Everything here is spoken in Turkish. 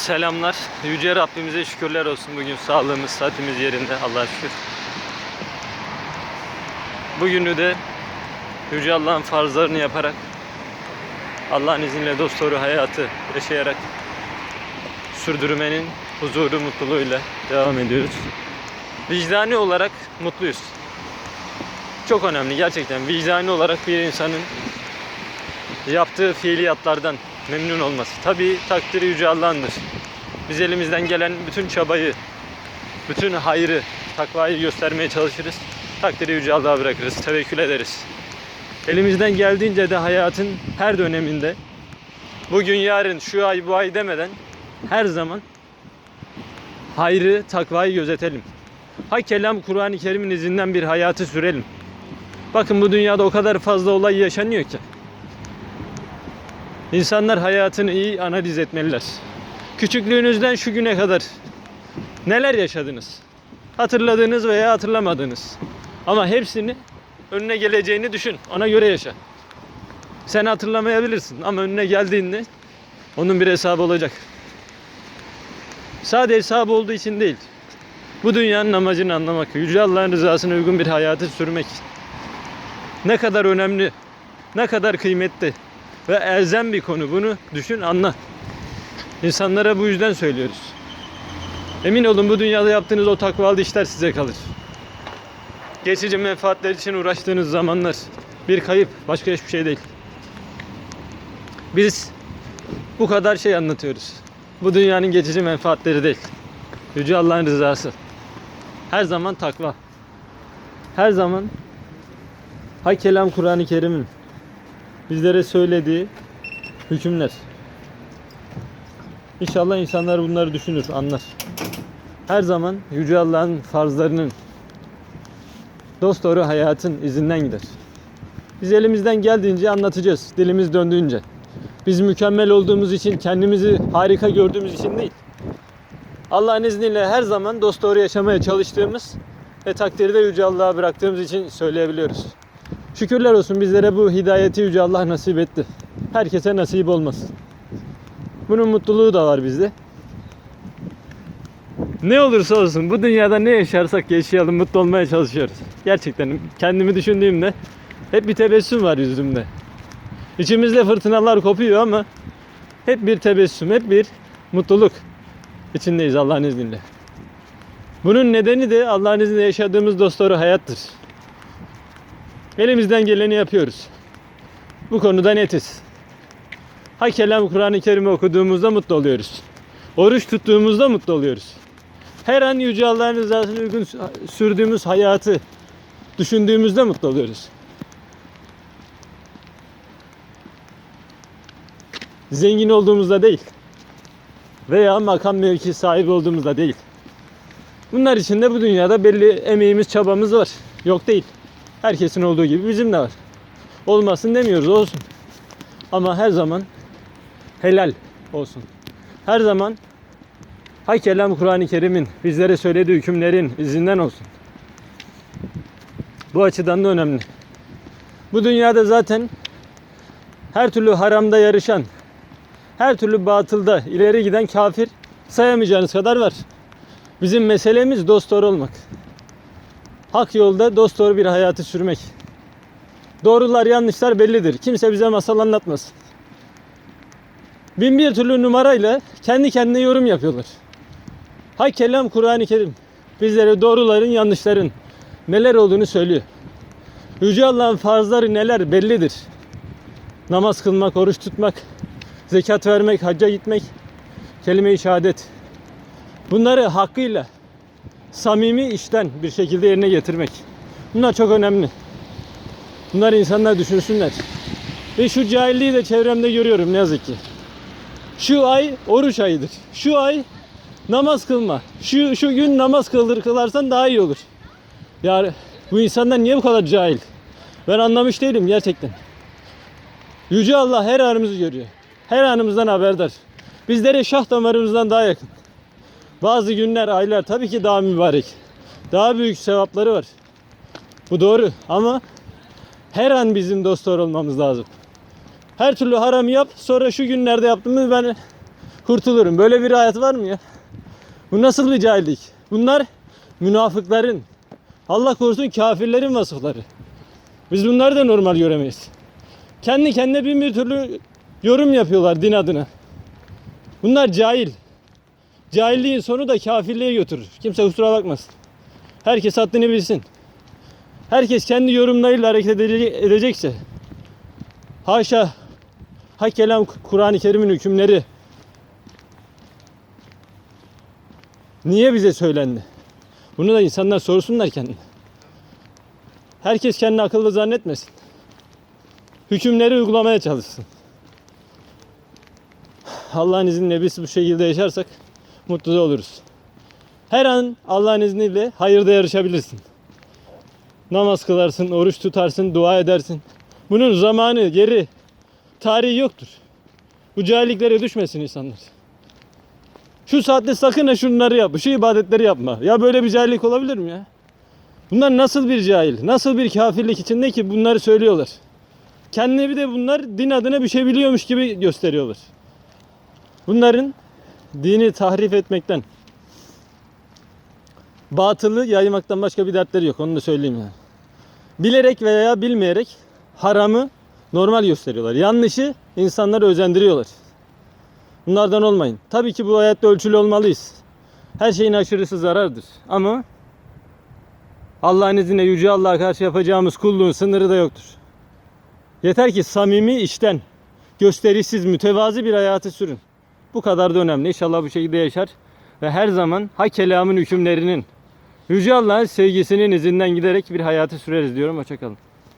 Selamlar. Yüce Rabbimize şükürler olsun. Bugün sağlığımız, saatimiz yerinde. Allah'a şükür. Bugünü de Yüce Allah'ın farzlarını yaparak Allah'ın izniyle dosdoğru hayatı yaşayarak sürdürmenin huzuru, mutluluğuyla devam ediyoruz. Vicdani olarak mutluyuz. Çok önemli gerçekten. Vicdani olarak bir insanın yaptığı fiiliyatlardan memnun olması. Tabii takdiri yüce Allah'ındır. Biz elimizden gelen bütün çabayı, bütün hayrı, takvayı göstermeye çalışırız. Takdiri yüce Allah'a bırakırız, tevekkül ederiz. Elimizden geldiğince de hayatın her döneminde bugün, yarın, şu ay, bu ay demeden her zaman hayrı, takvayı gözetelim. Ha kelam Kur'an-ı Kerim'in izinden bir hayatı sürelim. Bakın bu dünyada o kadar fazla olay yaşanıyor ki. İnsanlar hayatını iyi analiz etmeliler. Küçüklüğünüzden şu güne kadar neler yaşadınız? Hatırladığınız veya hatırlamadığınız. Ama hepsini önüne geleceğini düşün. Ona göre yaşa. Sen hatırlamayabilirsin ama önüne geldiğinde onun bir hesabı olacak. Sade hesabı olduğu için değil. Bu dünyanın amacını anlamak, Yüce Allah'ın rızasına uygun bir hayatı sürmek. Ne kadar önemli, ne kadar kıymetli ve elzem bir konu. Bunu düşün, anla. İnsanlara bu yüzden söylüyoruz. Emin olun bu dünyada yaptığınız o takvalı işler size kalır. Geçici menfaatler için uğraştığınız zamanlar bir kayıp, başka hiçbir şey değil. Biz bu kadar şey anlatıyoruz. Bu dünyanın geçici menfaatleri değil. Yüce Allah'ın rızası. Her zaman takva. Her zaman hay kelam Kur'an-ı Kerim'in bizlere söylediği hükümler. İnşallah insanlar bunları düşünür, anlar. Her zaman Yüce Allah'ın farzlarının dosdoğru hayatın izinden gider. Biz elimizden geldiğince anlatacağız, dilimiz döndüğünce. Biz mükemmel olduğumuz için, kendimizi harika gördüğümüz için değil. Allah'ın izniyle her zaman dosdoğru yaşamaya çalıştığımız ve takdiri de Yüce Allah'a bıraktığımız için söyleyebiliyoruz. Şükürler olsun bizlere bu hidayeti Yüce Allah nasip etti. Herkese nasip olmaz. Bunun mutluluğu da var bizde. Ne olursa olsun bu dünyada ne yaşarsak yaşayalım mutlu olmaya çalışıyoruz. Gerçekten kendimi düşündüğümde hep bir tebessüm var yüzümde. İçimizde fırtınalar kopuyor ama hep bir tebessüm, hep bir mutluluk içindeyiz Allah'ın izniyle. Bunun nedeni de Allah'ın izniyle yaşadığımız dostları hayattır. Elimizden geleni yapıyoruz. Bu konuda netiz. Ha kelam Kur'an-ı Kerim'i okuduğumuzda mutlu oluyoruz. Oruç tuttuğumuzda mutlu oluyoruz. Her an Yüce Allah'ın rızasına uygun sürdüğümüz hayatı düşündüğümüzde mutlu oluyoruz. Zengin olduğumuzda değil. Veya makam mevki sahibi olduğumuzda değil. Bunlar için de bu dünyada belli emeğimiz, çabamız var. Yok değil. Herkesin olduğu gibi bizim de var. Olmasın demiyoruz olsun. Ama her zaman helal olsun. Her zaman hay kelam Kur'an-ı Kerim'in bizlere söylediği hükümlerin izinden olsun. Bu açıdan da önemli. Bu dünyada zaten her türlü haramda yarışan, her türlü batılda ileri giden kafir sayamayacağınız kadar var. Bizim meselemiz dost olmak. Hak yolda dost doğru bir hayatı sürmek. Doğrular yanlışlar bellidir. Kimse bize masal anlatmasın. Bin bir türlü numarayla kendi kendine yorum yapıyorlar. Hay kelam Kur'an-ı Kerim bizlere doğruların yanlışların neler olduğunu söylüyor. Yüce Allah'ın farzları neler bellidir. Namaz kılmak, oruç tutmak, zekat vermek, hacca gitmek, kelime-i şehadet. Bunları hakkıyla samimi işten bir şekilde yerine getirmek. Bunlar çok önemli. Bunlar insanlar düşünsünler. Ve şu cahilliği de çevremde görüyorum ne yazık ki. Şu ay oruç ayıdır. Şu ay namaz kılma. Şu şu gün namaz kıldır kılarsan daha iyi olur. Yani bu insanlar niye bu kadar cahil? Ben anlamış değilim gerçekten. Yüce Allah her anımızı görüyor. Her anımızdan haberdar. Bizlere şah damarımızdan daha yakın. Bazı günler, aylar tabii ki daha mübarek. Daha büyük sevapları var. Bu doğru ama her an bizim dostlar olmamız lazım. Her türlü haram yap sonra şu günlerde yaptığımı ben kurtulurum. Böyle bir hayat var mı ya? Bu nasıl bir cahillik? Bunlar münafıkların, Allah korusun kafirlerin vasıfları. Biz bunları da normal göremeyiz. Kendi kendine bin bir türlü yorum yapıyorlar din adına. Bunlar cahil. Cahilliğin sonu da kafirliğe götürür. Kimse kusura bakmasın. Herkes haddini bilsin. Herkes kendi yorumlarıyla hareket edece- edecekse haşa hak kelam Kur'an-ı Kerim'in hükümleri niye bize söylendi? Bunu da insanlar sorsunlar kendine. Herkes kendini akıllı zannetmesin. Hükümleri uygulamaya çalışsın. Allah'ın izniyle biz bu şekilde yaşarsak mutlu da oluruz. Her an Allah'ın izniyle hayırda yarışabilirsin. Namaz kılarsın, oruç tutarsın, dua edersin. Bunun zamanı, geri, tarihi yoktur. Bu cahilliklere düşmesin insanlar. Şu saatte sakın ha şunları yap, şu ibadetleri yapma. Ya böyle bir cahillik olabilir mi ya? Bunlar nasıl bir cahil, nasıl bir kafirlik içinde ki bunları söylüyorlar. Kendine bir de bunlar din adına bir şey biliyormuş gibi gösteriyorlar. Bunların dini tahrif etmekten, batılı yaymaktan başka bir dertleri yok. Onu da söyleyeyim yani. Bilerek veya bilmeyerek haramı normal gösteriyorlar. Yanlışı insanları özendiriyorlar. Bunlardan olmayın. Tabii ki bu hayatta ölçülü olmalıyız. Her şeyin aşırısı zarardır. Ama Allah'ın izniyle Yüce Allah'a karşı yapacağımız kulluğun sınırı da yoktur. Yeter ki samimi işten, gösterişsiz, mütevazi bir hayatı sürün. Bu kadar da önemli. İnşallah bu şekilde yaşar. Ve her zaman hak kelamın hükümlerinin, Yüce Allah'ın sevgisinin izinden giderek bir hayatı süreriz diyorum. Hoşçakalın.